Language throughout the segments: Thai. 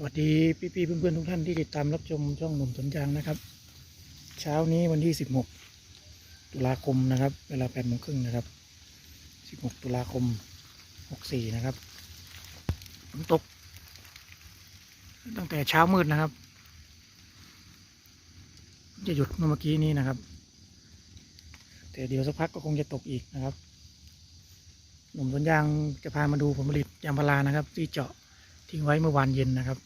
สวัสดีพี่ๆเพื่อนๆทุกท่านที่ติดตามรับชมช่องหนุ่มสนยางนะครับ เช้านี้วันที่ 16 ตุลาคมนะครับ เวลา8โมงครึ่งนะครับ 16 ตุลาคม 64 นะครับฝนตก ตั้งแต่เช้ามืดนะครับ จะหยุดเมื่อกี้นี้นะครับ แต่เดี๋ยวสักพักก็คงจะตกอีกนะครับ หนุ่มสนยางจะพามาดูผลผลิตยางพารานะครับ ที่เจาะทิ้งไว้เมื่อวานเย็นนะครับ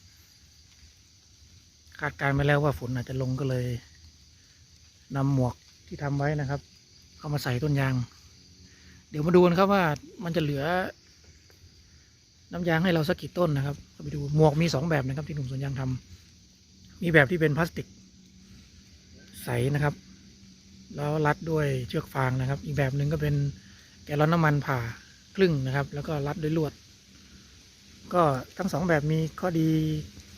คาดการณ์ไปแล้วว่าฝนอาจจะลงก็เลยนำหมวกที่ทำไว้นะครับ เข้ามาใส่ต้นยาง เดี๋ยวมาดูกันครับว่ามันจะเหลือ น้ำยางให้เราสักกี่ต้นนะครับไปดูหมวกมีสองแบบนะครับที่หนุ่มสวนยางทำมีแบบที่เป็นพลาสติก ใสนะครับ แล้วรัดด้วยเชือกฟางนะครับ อีกแบบหนึ่งก็เป็นแกลลอนน้ำมันผ่าครึ่งนะครับ แล้วก็รัดด้วยลวด ก็ทั้งสองแบบมีข้อดี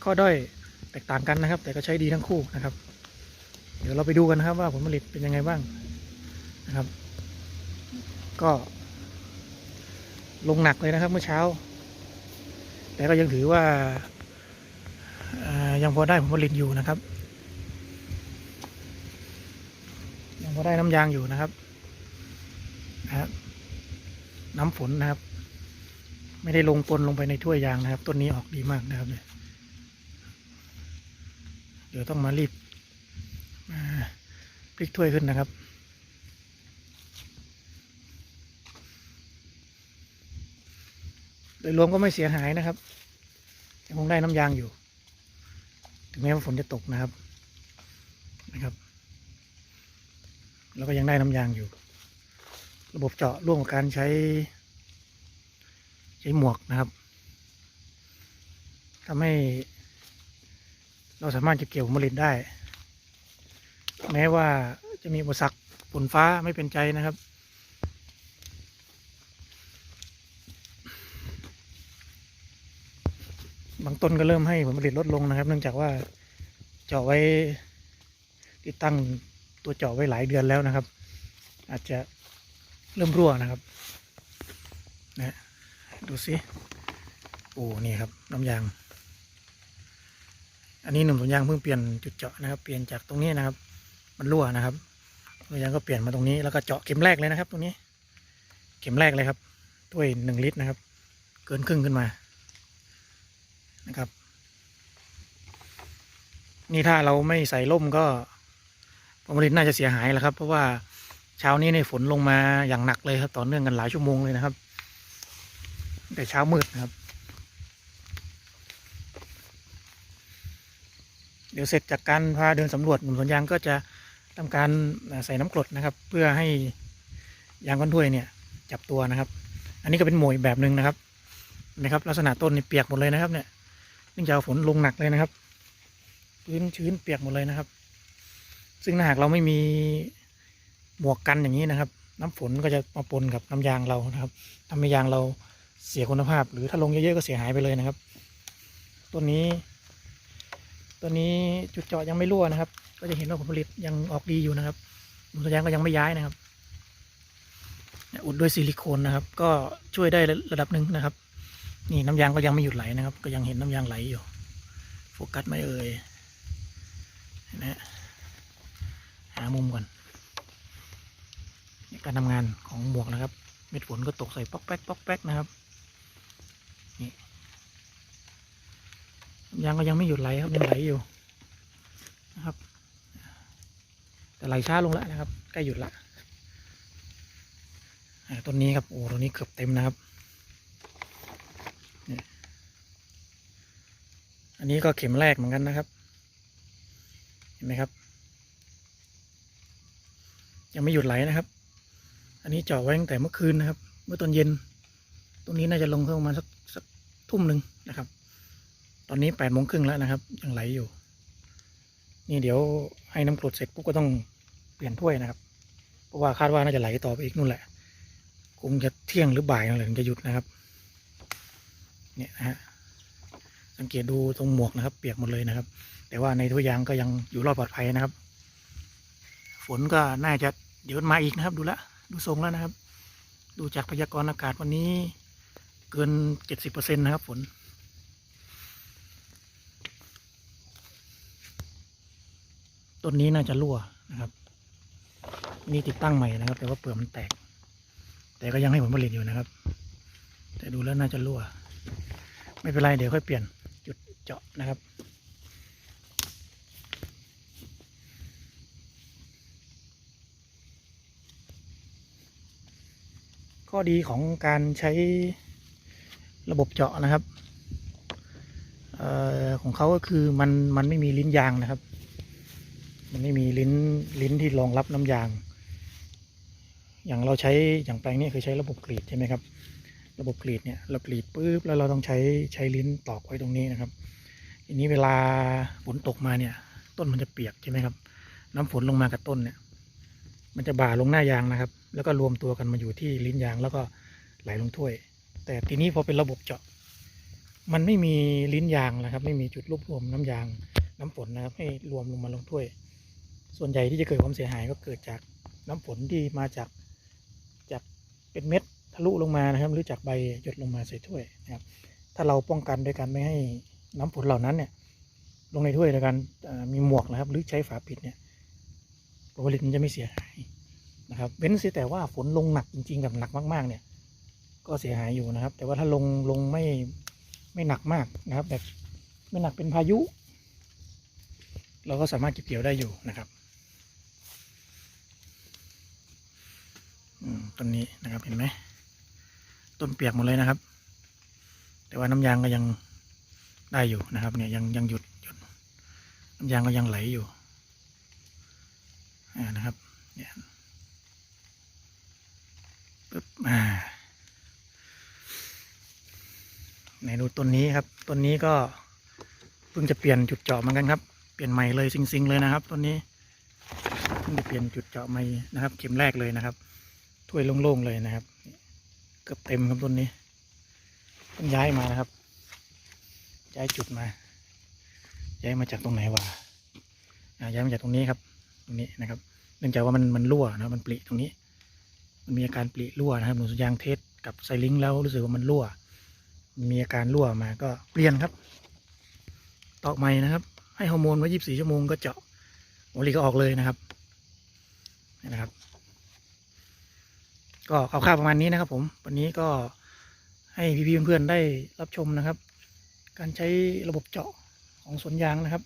ข้อด้อย แตกต่างกันนะครับ แต่ก็ใช้ดีทั้งคู่นะครับ เดี๋ยวเราไปดูกันนะครับว่าผลผลิตเป็นยังไงบ้างนะครับ ก็ลงหนักเลยนะครับเมื่อเช้า แต่ก็ยังถือว่าายังพอได้ผลผลิตอยู่นะครับ ยังพอได้น้ำยางอยู่นะครับนะครับน้ำฝนนะครับ ไม่ได้ลงปนลงไปในถ้วยยางนะครับ ต้นนี้ออกดีมากนะครับเนี่ย ดี๋ยวต้องมารีบมาพลิกถ้วยขึ้นนะครับ โดยรวมก็ไม่เสียหายนะครับยังคงได้น้ำยางอยู่ ถึงแม้ว่าฝนจะตกนะครับนะครับ แล้วก็ยังได้น้ำยางอยู่ ระบบเจาะร่วมกับการใช้ ใช้หมวกนะครับทำให้ เราสามารถจะเกี่ยวผลผลิตได้ แม้ว่าจะมีอุปสรรคฝนฟ้าไม่เป็นใจนะครับ บางต้นก็เริ่มให้ผลผลิตลดลงนะครับ เนื่องจากว่าเจาะไว้ติดตั้งตัวเจาะไว้หลายเดือนแล้วนะครับ อาจจะเริ่มรั่วนะครับนะดูสิโอ้นี่ครับน้ำยาง อันนี้หนุ่มสวนยางเพิ่งเปลี่ยนจุดเจาะนะครับ เปลี่ยนจากตรงนี้นะครับ มันรั่วนะครับสวนยางก็เปลี่ยนมาตรงนี้แล้วก็เจาะเข็มแรกเลยนะครับ ตรงนี้ เข็มแรกเลยครับด้วยหนึ่งลิตรนะครับ เกินครึ่งขึ้นมานะครับ นี่ถ้าเราไม่ใส่ร่มก็ผลผลิตน่าจะเสียหายแล้วครับ เพราะว่าเช้านี้ในฝนลงมาอย่างหนักเลยครับ ต่อเนื่องกันหลายชั่วโมงเลยนะครับ แต่เช้ามืดนะครับ เดี๋ยวเสร็จจากการพาเดินสำรวจหนุ่มสวนยางก็จะทำการใส่น้ำกรดนะครับ เพื่อให้ยางก้อนถ้วยเนี่ย จับตัวนะครับ อันนี้ก็เป็นหมวยแบบหนึ่งนะครับนะครับ ลักษณะต้นนี่เปียกหมดเลยนะครับ เนี่ยเนื่องจากฝนลงหนักเลยนะครับพื้นชื้นเปียกหมดเลยนะครับ ซึ่งถ้าหากเราไม่มีหมวกกันอย่างนี้นะครับ น้ำฝนก็จะมาปนกับน้ำยางเรานะครับทำให้ยางเราเสียคุณภาพ หรือถ้าลงเยอะๆก็เสียหายไปเลยนะครับ ต้นนี้ ต้นนี้จุดเจาะยังไม่รั่วนะครับ ก็จะเห็นว่าผลผลิตยังออกดีอยู่นะครับหนุ่มสวยางก็ยังไม่ย้ายนะครับ อุดด้วยซิลิโคนนะครับ ก็ช่วยได้ระดับหนึ่งนะครับ นี่น้ำยางก็ยังไม่หยุดไหลนะครับ ก็ยังเห็นน้ำยางไหลอยู่ โฟกัสไม่เอ่ยนไหมฮะหามุมก่อนการทำงานของหมวกนะครับ เม็ดฝนก็ตกใส่ป๊อกแป๊กป๊อกแป๊กนะครับ นี่น้ำ ยางก็ยังไม่หยุดไหลครับยังไหลอยู่นะครับ แต่ไหลช้าลงแล้วนะครับใกล้หยุดละต้นนี้ครับโอ้ต้นนี้เกือบเต็มนะครับอันนี้ก็เข็มแรกเหมือนกันนะครับ เห็นไหมครับ ยังไม่หยุดไหลนะครับ อันนี้เจาะไว้ตั้งแต่เมื่อคืนนะครับ เมื่อตอนเย็น ตรงนี้น่าจะลงเข้ามาสักสักทุ่มหนึ่งนะครับ ตอนนี้แปดโมงครึ่งแล้วนะครับ ยังไหลอยู่ นี่เดี๋ยวให้น้ำกรดเสร็จปุ๊บก็ต้องเปลี่ยนถ้วยนะครับ เพราะว่าคาดว่าน่าจะไหลต่อไปอีกนู่นแหละ คงจะเที่ยงหรือบ่ายนั่นแหละถึงจะหยุดนะครับ เนี่ยนะฮะ สังเกตดูตรงหมวกนะครับ เปียกหมดเลยนะครับ แต่ว่าในถ้วยยางก็ยังอยู่รอดปลอดภัยนะครับ ฝนก็น่าจะเดี๋ยวมาอีกนะครับ ดูละดูทรงแล้วนะครับ ดูจากพยากรณ์อากาศวันนี้เกินเจ็ดสิบเปอร์เซ็นต์นะครับฝน ต้นนี้น่าจะรั่วนะครับ นี่ติดตั้งใหม่นะครับ แต่ว่าเปลือกมันแตก แต่ก็ยังให้ผลผลิตอยู่นะครับ แต่ดูแล้วน่าจะรั่ว ไม่เป็นไรเดี๋ยวค่อยเปลี่ยนจุดเจาะนะครับข้อดีของการใช้ระบบเจาะนะครับออของเขาก็คือมันมันไม่มีลิ้นยางนะครับ มันไม่มีลิ้นลิ้นที่รองรับน้ำยาง อย่างเราใช้อย่างแปลงนี้คือใช้ระบบกรีดใช่ไหมครับ ระบบกรีดเนี่ยเรากรีดปุ๊บแล้วเราต้องใช้ใช้ลิ้นตอกไว้ตรงนี้นะครับทีนี้เวลาฝนตกมาเนี่ย ต้นมันจะเปียกใช่ไหมครับ น้ำฝนลงมากับต้นเนี่ย มันจะบ่าลงหน้ายางนะครับ แล้วก็รวมตัวกันมาอยู่ที่ลิ้นยางแล้วก็ไหลลงถ้วย แต่ทีนี้พอเป็นระบบเจาะ มันไม่มีลิ้นยางนะครับ ไม่มีจุดรวบรวมน้ำยางน้ำฝนนะครับให้รวมลงมาลงถ้วย ส่วนใหญ่ที่จะเกิดความเสียหายก็เกิดจากน้ำฝนที่มาจากจากเป็นเม็ดทะลุลงมานะครับ หรือจากใบหยดลงมาใส่ถ้วยนะครับ ถ้าเราป้องกันโดยการไม่ให้น้ำฝนเหล่านั้นเนี่ย ลงในถ้วยโดยการมีหมวกนะครับ หรือใช้ฝาปิดเนี่ยผลผลิตมันจะไม่เสียหายนะครับ เว้นเสียแต่ว่าฝนลงหนักจริงๆกับหนักมาก ๆ เนี่ย ก็เสียหายอยู่นะครับ แต่ว่าถ้าลงลงไม่ไม่หนักมากนะครับแบบไม่หนักเป็นพายุ เราก็สามารถเก็บเกี่ยวได้อยู่นะครับอืม ต้นนี้นะครับเห็นไหมต้นเปียกหมดเลยนะครับ แต่ว่าน้ำยางก็ยังได้อยู่นะครับ เนี่ยยังยังหยุดหยุดน้ำยางก็ยังไหลอยู่อ่านะครับเนี่ยปึ๊บอ่าไหนดูต้นนี้ครับต้นนี้ก็เพิ่งจะเปลี่ยนจุดเจาะเหมือนกันครับเปลี่ยนใหม่เลยซิงๆเลยนะครับต้นนี้เพิ่งจะเปลี่ยนจุดเจาะใหม่นะครับ เข็มแรกเลยนะครับ ถ้วยโล่งๆเลยนะครับ เกือบเต็มครับต้นนี้เพิ่งย้ายมานะครับ ย้ายจุดมา ย้ายมาจากตรงไหนวะย้ายมาจากตรงนี้ครับ ตรงนี้นะครับ เนื่องจากว่ามันมันรั่วนะมันปลิตรงนี้ มันมีอาการปลิรั่วนะครับหนูสวนยางเทสกับไซลิงค์แล้วรู้สึกว่ามันรั่ว มีอาการรั่วมาก็เปลี่ยนครับ ตอกใหม่นะครับ ให้ฮอร์โมนไว้ยี่สิบสี่ชั่วโมงก็เจาะโอลีก็ออกเลยนะครับนะครับ ก็คร่าวๆประมาณนี้นะครับ ผมวันนี้ก็ให้พี่ๆเพื่อนๆได้รับชมนะครับ การใช้ระบบเจาะของสวนยางนะครับ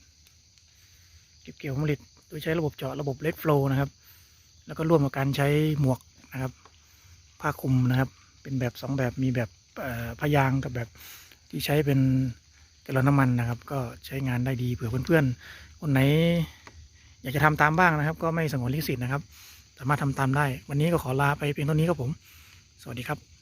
เก็บเกี่ยวผลิตโดยใช้ระบบเจาะระบบเลดโฟล์นะครับ แล้วก็ร่วมกับการใช้หมวกนะครับ ผ้าคลุมนะครับ เป็นแบบสองแบบมีแบบพยางกับแบบที่ใช้เป็นแกลลอนน้ำมันนะครับ ก็ใช้งานได้ดีเผื่อเพื่อนๆคนไหน อยากจะทำตามบ้างนะครับ ก็ไม่สงวนลิขสิทธิ์นะครับ สามารถทำตามได้ วันนี้ก็ขอลาไปเพียงเท่านี้ครับผม สวัสดีครับ